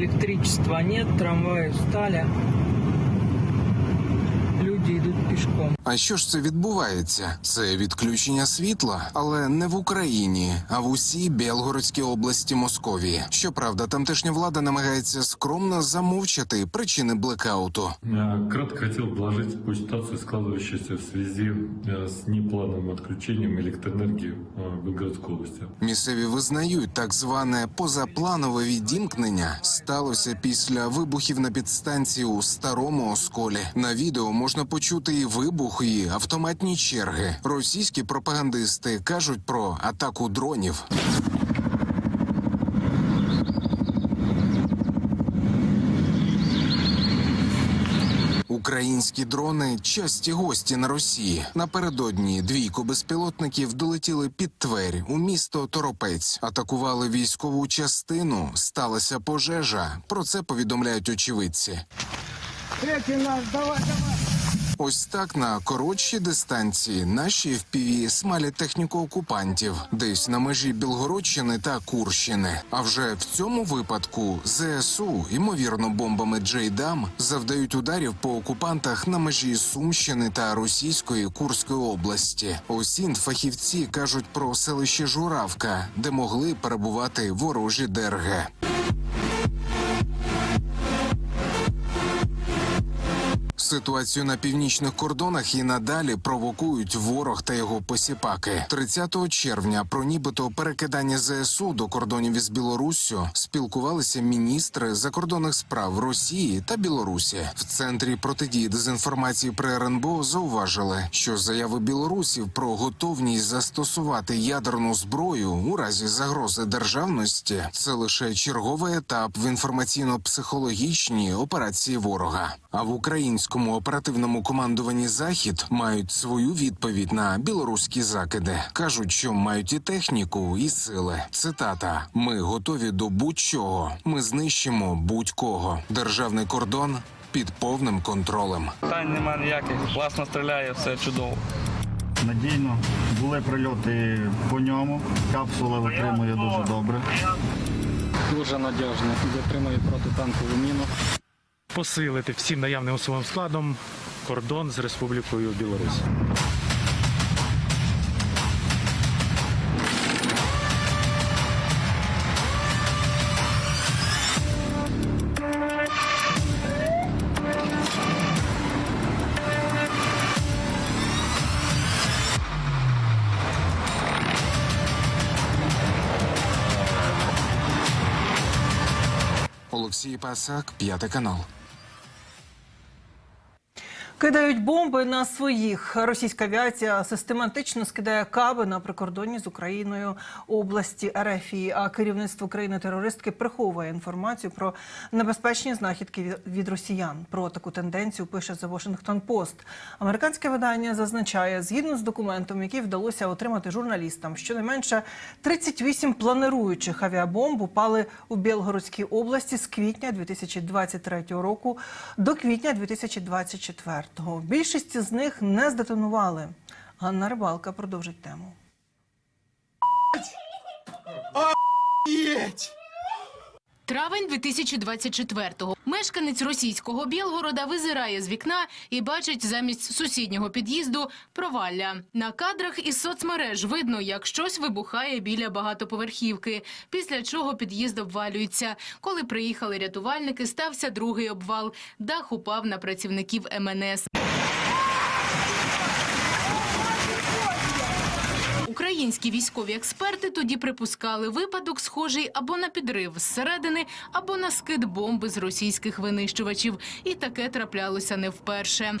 Электричества нет, трамваи встали Люди идут пешком. А що ж це відбувається? Це відключення світла, але не в Україні, а в усій Білгородській області Московії. Щоправда, тамтешня влада намагається скромно замовчати причини блекауту. Я Кратко хотел доложить по ситуации, складывающейся в связи э, с неплановым отключением электроэнергии э, в Белгородской области. Місцеві визнають, так зване позапланове відімкнення сталося після вибухів на підстанції у старому осколі. На відео можна почути і вибух, і автоматні черги. Російські пропагандисти кажуть про атаку дронів. Українські дрони часті гості на Росії. Напередодні двійко безпілотників долетіли під Тверь у місто Торопець. Атакували військову частину. Сталася пожежа. Про це повідомляють очевидці. Ось так на коротші дистанції наші впіві смалять техніку окупантів десь на межі Білгородщини та Курщини. А вже в цьому випадку ЗСУ, ймовірно, бомбами Джейдам завдають ударів по окупантах на межі Сумщини та Російської Курської області. Осінь фахівці кажуть про селище Журавка, де могли перебувати ворожі ДРГ. Ситуацію на північних кордонах і надалі провокують ворог та його посіпаки. 30 червня про нібито перекидання ЗСУ до кордонів із Білоруссю спілкувалися міністри закордонних справ Росії та Білорусі. В центрі протидії дезінформації при РНБО зауважили, що заяви білорусів про готовність застосувати ядерну зброю у разі загрози державності це лише черговий етап в інформаційно-психологічній операції ворога. А в українському оперативному командуванні Захід мають свою відповідь на білоруські закиди. кажуть, що мають і техніку, і сили. Цитата: Ми готові до будь-чого. Ми знищимо будь-кого. Державний кордон під повним контролем. Питань нема ніяких. Класно стріляє, все чудово. Надійно були прильоти по ньому. Капсула витримує дуже добре. дуже надіжно витримує протитанкову міну. Посилити всім наявним особовим складом кордон з Республікою Білорусь. Олексій Пасак, п'ятий канал. Кидають бомби на своїх. Російська авіація систематично скидає каби на прикордонні з Україною області Ерефії. А керівництво країни терористки приховує інформацію про небезпечні знахідки від- росіян. Про таку тенденцію пише The Washington Post. Американське видання зазначає, згідно з документом, який вдалося отримати журналістам, щонайменше 38 плануючих авіабомб упали у Білгородській області з квітня 2023 року до квітня 2024. Більшість з них не здетонували. Ганна Рибалка продовжить тему. Травень 2024-го. Мешканець російського Білгорода визирає з вікна і бачить замість сусіднього під'їзду провалля. На кадрах із соцмереж видно, як щось вибухає біля багатоповерхівки, після чого під'їзд обвалюється. Коли приїхали рятувальники, стався другий обвал. Дах упав на працівників МНС. Українські військові експерти тоді припускали випадок, схожий або на підрив зсередини, або на скид бомби з російських винищувачів. І таке траплялося не вперше.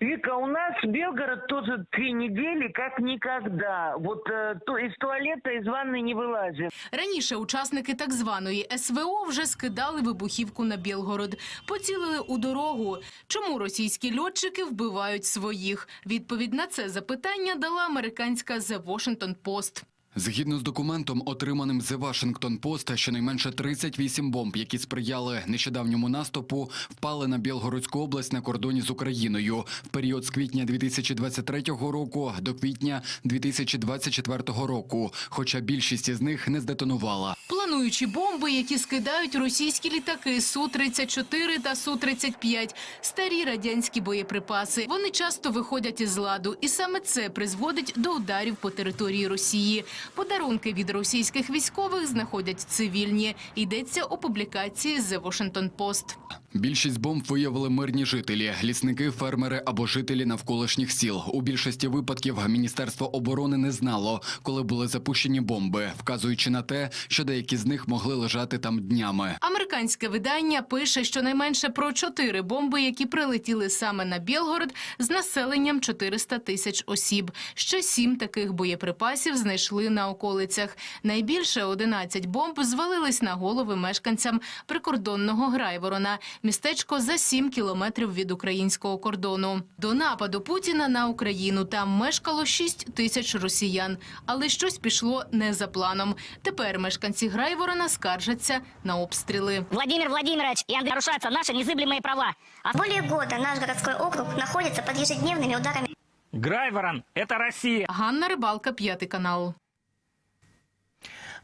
Вика, у нас Белгород тоже три недели как никогда. Вот э, то из туалета, из ванны не вылазит. Раніше учасники так званої СВО вже скидали вибухівку на Білгород, поцілили у дорогу. Чому російські льотчики вбивають своїх? Відповідь на це запитання дала американська The Washington Post. Згідно з документом, отриманим The Washington Post, щонайменше 38 бомб, які сприяли нещодавньому наступу, впали на Білгородську область на кордоні з Україною в період з квітня 2023 року до квітня 2024 року. Хоча більшість із них не здетонувала. Плануючі бомби, які скидають російські літаки Су-34 та Су-35, старі радянські боєприпаси. Вони часто виходять із ладу, і саме це призводить до ударів по території Росії. Подарунки від російських військових знаходять цивільні. Йдеться у публікації The Washington Post. Більшість бомб виявили мирні жителі, лісники, фермери або жителі навколишніх сіл. У більшості випадків Міністерство оборони не знало, коли були запущені бомби, вказуючи на те, що деякі з них могли лежати там днями. Американське видання пише, що найменше про чотири бомби, які прилетіли саме на Білгород з населенням 400 тисяч осіб. Ще сім таких боєприпасів знайшли на околицях. Найбільше 11 бомб звалились на голови мешканцям прикордонного Грайворона, містечко за 7 кілометрів від українського кордону. До нападу Путіна на Україну там мешкало 6 тисяч росіян, але щось пішло не за планом. Тепер мешканці Грайворона скаржаться на обстріли. Владимир Владимирович и Андрей нарушаются наши незыблемые права. А Более года наш городской округ находится под ежедневными ударами Грайворон – это Россия. Ганна Рибалка, п'ятий канал.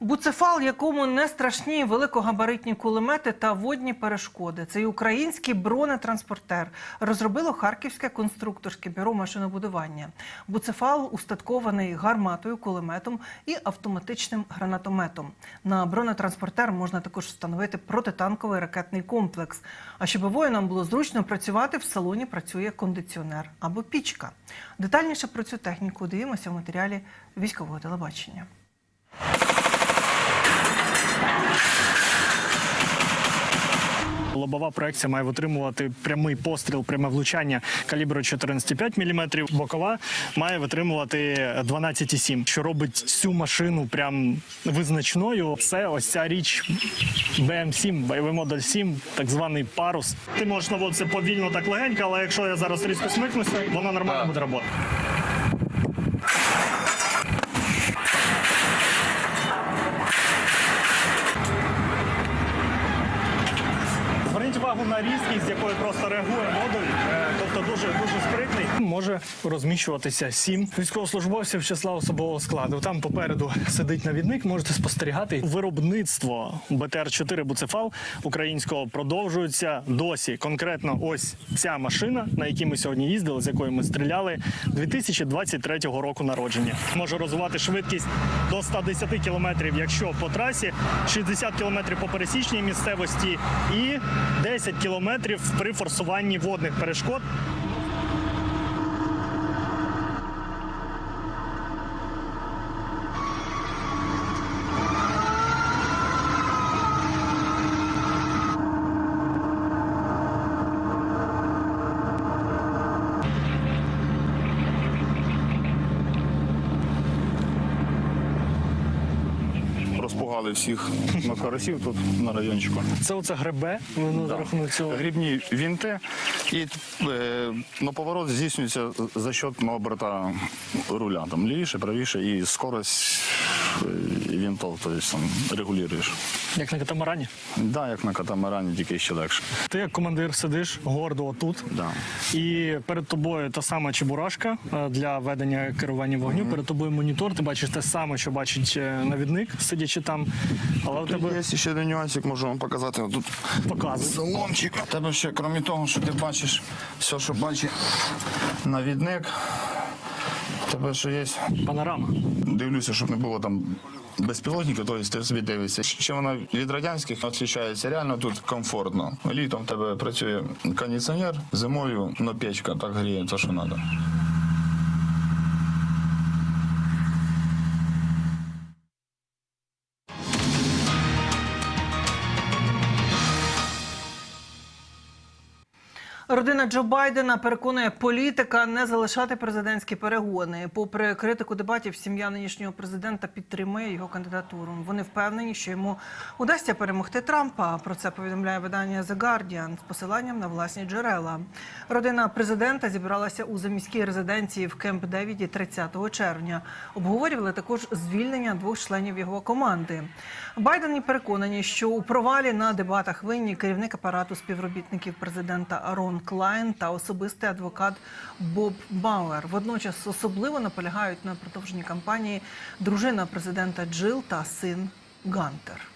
Буцефал, якому не страшні великогабаритні кулемети та водні перешкоди. Цей український бронетранспортер розробило Харківське конструкторське бюро машинобудування. Буцефал устаткований гарматою, кулеметом і автоматичним гранатометом. На бронетранспортер можна також встановити протитанковий ракетний комплекс. А щоб воїнам було зручно працювати, в салоні працює кондиціонер або пічка. Детальніше про цю техніку дивимося в матеріалі військового телебачення. Лобова проекція має витримувати прямий постріл, пряме влучання калібру 14,5 мм. Бокова має витримувати 12,7, що робить цю машину прям визначною. Це ось ця річ BM7, бойовий модуль 7, так званий парус. Ти можеш наводитися повільно так легенько, але якщо я зараз різко смикнуся, вона нормально буде працювати. Різкість, з якою просто реагує модуль, е, тобто дуже дуже спритний. Може розміщуватися сім військовослужбовців числа особового складу. Там попереду сидить навідник. Можете спостерігати. Виробництво БТР-4 Буцефал українського продовжується досі. Конкретно, ось ця машина, на якій ми сьогодні їздили, з якою ми стріляли, 2023 року народження. Може розвивати швидкість до 110 км, якщо по трасі, 60 км по пересічній місцевості і 10 кілометрів при форсуванні водних перешкод. Розпугали всіх макаросів тут на райончику. Це оце гребе. Воно за рахунок цього. Грібні вінти і е, ну, поворот здійснюється за счет ну, оберта руля. Там лівіше, правіше і скорость е, вінтов, тобто там регулюєш. Як на катамарані. Да, як на катамарані, тільки ще легше. Ти як командир сидиш гордо отут. Да. І перед тобою та сама чебурашка е, для ведення керування вогню. Перед тобою монітор. Ти бачиш те саме, що бачить е, навідник, сидячи там. Але у тебе Є ще один нюансик, можу вам показати. Тут показує. Заломчик. У тебе ще, крім того, що ти бачиш все, що бачить навідник, у тебе ще є. Панорама. Дивлюся, щоб не було там безпілотника, тобто ти собі дивишся. Ще вона від радянських відрізняється. Реально тут комфортно. Літом в тебе працює кондиціонер, зимою ну, печка так гріє, то що треба. Джо Байдена переконує політика не залишати президентські перегони. Попри критику дебатів, сім'я нинішнього президента підтримує його кандидатуру. Вони впевнені, що йому удасться перемогти Трампа. Про це повідомляє видання The Guardian з посиланням на власні джерела. Родина президента зібралася у заміській резиденції в Кемп Девіді 30 червня. Обговорювали також звільнення двох членів його команди. Байдені переконані, що у провалі на дебатах винні керівник апарату співробітників президента Арон Клайн та особистий адвокат Боб Бауер. Водночас особливо наполягають на продовженні кампанії дружина президента Джил та син Гантер.